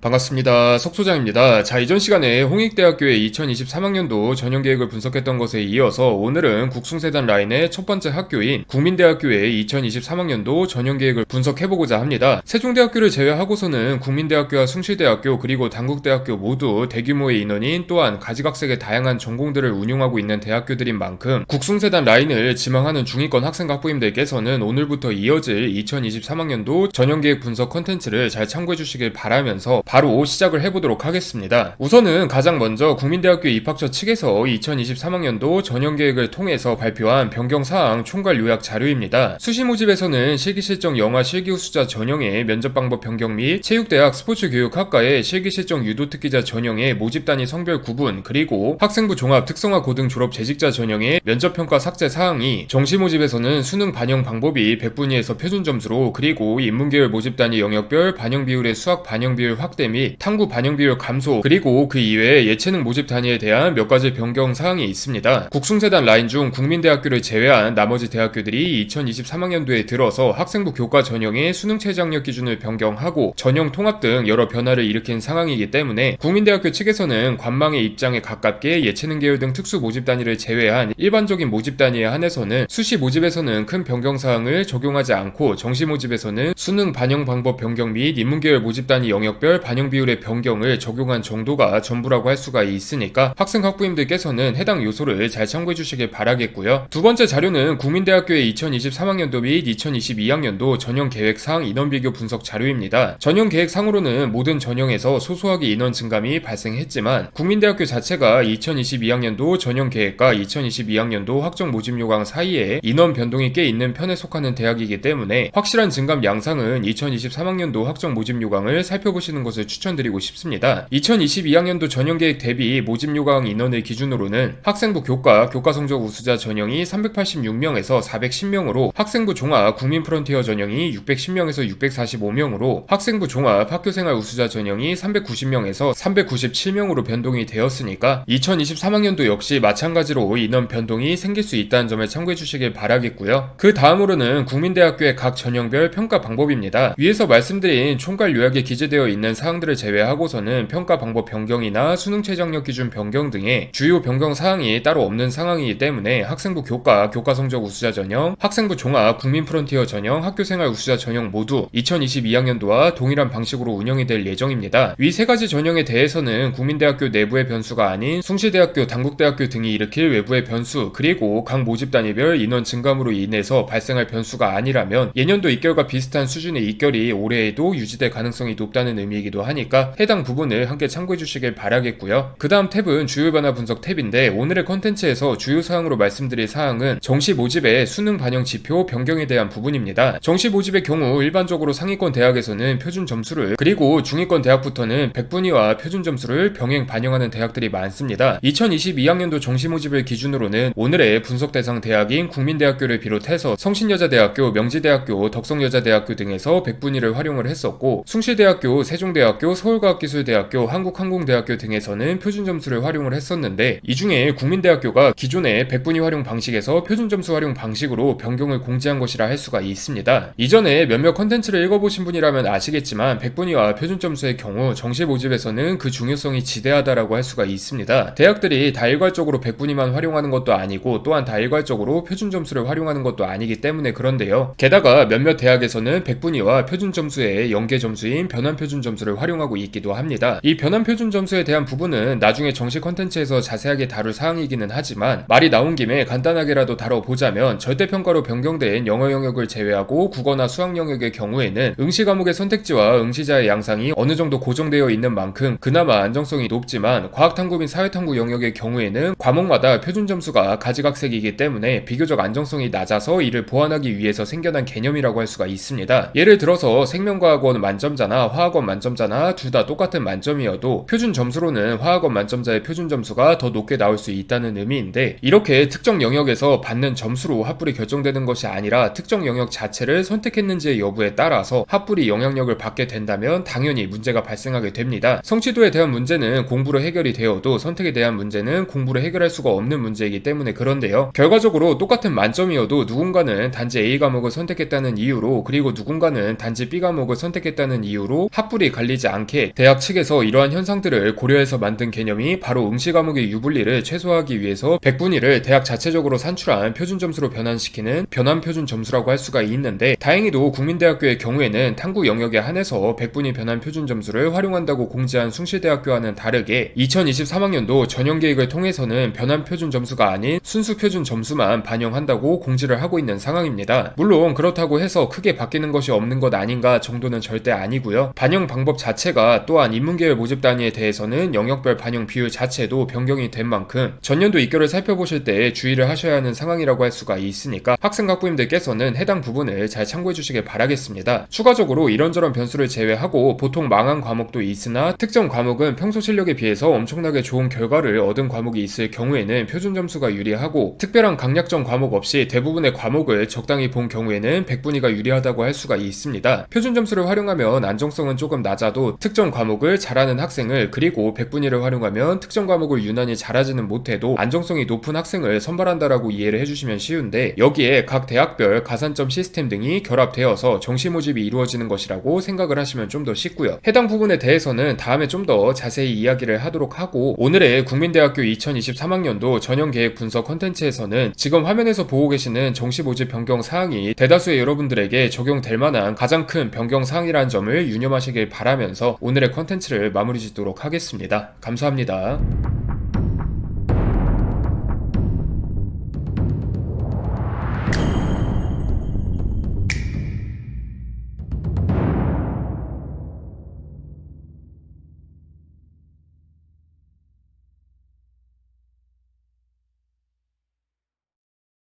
반갑습니다. 석소장입니다. 자, 이전 시간에 홍익대학교의 2023학년도 전형 계획을 분석했던 것에 이어서 오늘은 국숭세단 라인의 첫 번째 학교인 국민대학교의 2023학년도 전형 계획을 분석해보고자 합니다. 세종대학교를 제외하고서는 국민대학교와 숭실대학교 그리고 단국대학교 모두 대규모의 인원인 또한 가지각색의 다양한 전공들을 운용하고 있는 대학교들인 만큼 국숭세단 라인을 지망하는 중위권 학생 학부임들께서는 오늘부터 이어질 2023학년도 전형 계획 분석 컨텐츠를 잘 참고해 주시길 바라면서 바로 시작을 해보도록 하겠습니다. 우선은 가장 먼저 국민대학교 입학처 측에서 2023학년도 전형계획을 통해서 발표한 변경사항 총괄 요약 자료입니다. 수시 모집에서는 실기실정 영화 실기우수자 전형의 면접 방법 변경 및 체육대학 스포츠교육학과의 실기실정 유도특기자 전형의 모집단위 성별 구분 그리고 학생부 종합 특성화 고등 졸업 재직자 전형의 면접평가 삭제 사항이 정시 모집에서는 수능 반영 방법이 100분위에서 표준 점수로 그리고 인문계열 모집단위 영역별 반영 비율의 수학 반영 비율 확대 및 탐구 반영 비율 감소 그리고 그 이외에 예체능 모집 단위에 대한 몇 가지 변경 사항이 있습니다. 국숭세단 라인 중 국민대학교를 제외한 나머지 대학교들이 2023학년도에 들어서 학생부 교과 전형의 수능 최저학력 기준을 변경하고 전형 통합 등 여러 변화를 일으킨 상황이기 때문에 국민대학교 측에서는 관망의 입장에 가깝게 예체능 계열 등 특수 모집 단위를 제외한 일반적인 모집 단위에 한해서는 수시 모집에서는 큰 변경 사항을 적용하지 않고 정시 모집에서는 수능 반영 방법 변경 및 인문계열 모집 단위 영역별 반영 비율의 변경을 적용한 정도가 전부라고 할 수가 있으니까 학생 학부님들께서는 해당 요소를 잘 참고해 주시길 바라겠고요. 두 번째 자료는 국민대학교의 2023학년도 및 2022학년도 전형 계획 사항 인원 비교 분석 자료입니다. 전형 계획 상으로는 모든 전형에서 소소하게 인원 증감이 발생했지만 국민대학교 자체가 2022학년도 전형 계획과 2022학년도 확정 모집 요강 사이에 인원 변동이 꽤 있는 편에 속하는 대학이기 때문에 확실한 증감 양상은 2023학년도 확정 모집 요강을 살펴보시는 것을 추천드리고 싶습니다. 2022학년도 전형계획 대비 모집 요강 인원을 기준으로는 학생부 교과, 교과 성적 우수자 전형이 386명에서 410명으로 학생부 종합 국민 프론티어 전형이 610명에서 645명으로 학생부 종합 학교생활 우수자 전형이 390명에서 397명으로 변동이 되었으니까 2023학년도 역시 마찬가지로 인원 변동이 생길 수 있다는 점을 참고해 주시길 바라겠고요. 그 다음으로는 국민대학교의 각 전형별 평가 방법입니다. 위에서 말씀드린 총괄 요약에 기재되어 있는 사 항들을 제외하고서는 평가 방법 변경이나 수능 최저학력 기준 변경 등의 주요 변경 사항이 따로 없는 상황이기 때문에 학생부 교과, 교과 성적 우수자 전형, 학생부 종합, 국민 프론티어 전형, 학교생활 우수자 전형 모두 2022학년도와 동일한 방식으로 운영이 될 예정입니다. 위 세 가지 전형에 대해서는 국민대학교 내부의 변수가 아닌 숭실대학교, 단국대학교 등이 일으킬 외부의 변수 그리고 각 모집 단위별 인원 증감으로 인해서 발생할 변수가 아니라면 예년도 입결과 비슷한 수준의 입결이 올해에도 유지될 가능성이 높다는 의미이기도 하니까 해당 부분을 함께 참고해 주시길 바라겠고요. 그 다음 탭은 주요 변화 분석 탭인데 오늘의 컨텐츠에서 주요 사항으로 말씀드릴 사항은 정시 모집의 수능 반영 지표 변경에 대한 부분입니다. 정시 모집의 경우 일반적으로 상위권 대학에서는 표준 점수를 그리고 중위권 대학부터는 백분위와 표준 점수를 병행 반영하는 대학들이 많습니다. 2022학년도 정시 모집을 기준으로는 오늘의 분석 대상 대학인 국민대학교를 비롯해서 성신여자대학교, 명지대학교, 덕성여자대학교 등에서 백분위를 활용을 했었고 숭실대학교, 세종 대학교, 서울과학기술대학교, 한국항공대학교 등에서는 표준 점수를 활용을 했었는데 이 중에 국민대학교가 기존의 백분위 활용 방식에서 표준 점수 활용 방식으로 변경을 공지한 것이라 할 수가 있습니다. 이전에 몇몇 컨텐츠를 읽어보신 분이라면 아시겠지만 백분위와 표준 점수의 경우 정시 모집에서는 그 중요성이 지대하다라고 할 수가 있습니다. 대학들이 다 일괄적으로 백분위만 활용하는 것도 아니고 또한 다 일괄적으로 표준 점수를 활용하는 것도 아니기 때문에 그런데요. 게다가 몇몇 대학에서는 백분위와 표준 점수의 연계 점수인 변환 표준 점수를 활용하고 있기도 합니다. 이 변환 표준 점수에 대한 부분은 나중에 정식 컨텐츠에서 자세하게 다룰 사항이기는 하지만 말이 나온 김에 간단하게라도 다뤄보자면 절대평가로 변경된 영어 영역을 제외하고 국어나 수학 영역의 경우에는 응시 과목의 선택지와 응시자의 양상이 어느 정도 고정되어 있는 만큼 그나마 안정성이 높지만 과학탐구 및 사회탐구 영역의 경우에는 과목마다 표준 점수가 가지각색이기 때문에 비교적 안정성이 낮아서 이를 보완하기 위해서 생겨난 개념이라고 할 수가 있습니다. 예를 들어서 생명과학원 만점자나 화학원 만점자 나 둘 다 똑같은 만점이어도 표준 점수로는 화학원 만점자의 표준 점수가 더 높게 나올 수 있다는 의미인데 이렇게 특정 영역에서 받는 점수로 합불이 결정되는 것이 아니라 특정 영역 자체를 선택했는지의 여부에 따라서 합불이 영향력을 받게 된다면 당연히 문제가 발생하게 됩니다. 성취도에 대한 문제는 공부로 해결이 되어도 선택에 대한 문제는 공부로 해결할 수가 없는 문제이기 때문에 그런데요. 결과적으로 똑같은 만점이어도 누군가는 단지 A 과목을 선택했다는 이유로 그리고 누군가는 단지 B 과목을 선택했다는 이유로 합불이 갈릴 갈리지 않게 대학 측에서 이러한 현상들을 고려해서 만든 개념이 바로 응시 과목의 유불리를 최소화하기 위해서 100분위를 대학 자체적으로 산출한 표준 점수로 변환시키는 변환 표준 점수라고 할 수가 있는데 다행히도 국민대학교의 경우에는 탐구 영역에 한해서 100분위 변환 표준 점수를 활용한다고 공지한 숭실대학교와는 다르게 2023학년도 전형 계획을 통해서는 변환 표준 점수가 아닌 순수 표준 점수만 반영한다고 공지를 하고 있는 상황입니다. 물론 그렇다고 해서 크게 바뀌는 것이 없는 것 아닌가 정도는 절대 아니고요. 반영 방법 자체가 또한 인문계열 모집 단위에 대해서는 영역별 반영 비율 자체도 변경이 된 만큼 전년도 입결을 살펴보실 때 주의를 하셔야 하는 상황이라고 할 수가 있으니까 학생 학부님들께서는 해당 부분을 잘 참고해 주시길 바라겠습니다. 추가적으로 이런저런 변수를 제외하고 보통 망한 과목도 있으나 특정 과목은 평소 실력에 비해서 엄청나게 좋은 결과를 얻은 과목이 있을 경우에는 표준 점수가 유리하고 특별한 강약점 과목 없이 대부분의 과목을 적당히 본 경우에는 백분위가 유리하다고 할 수가 있습니다. 표준 점수를 활용하면 안정성은 조금 낮아 도 특정 과목을 잘하는 학생을 그리고 백분위를 활용하면 특정 과목을 유난히 잘하지는 못해도 안정성이 높은 학생을 선발한다라고 이해를 해주시면 쉬운데 여기에 각 대학별 가산점 시스템 등이 결합되어서 정시 모집이 이루어지는 것이라고 생각을 하시면 좀 더 쉽고요. 해당 부분에 대해서는 다음에 좀 더 자세히 이야기를 하도록 하고 오늘의 국민대학교 2023학년도 전형 계획 분석 컨텐츠에서는 지금 화면에서 보고 계시는 정시 모집 변경 사항이 대다수의 여러분들에게 적용될 만한 가장 큰 변경 사항이라는 점을 유념하시길 바라면서 오늘의 컨텐츠를 마무리 짓도록 하겠습니다. 감사합니다.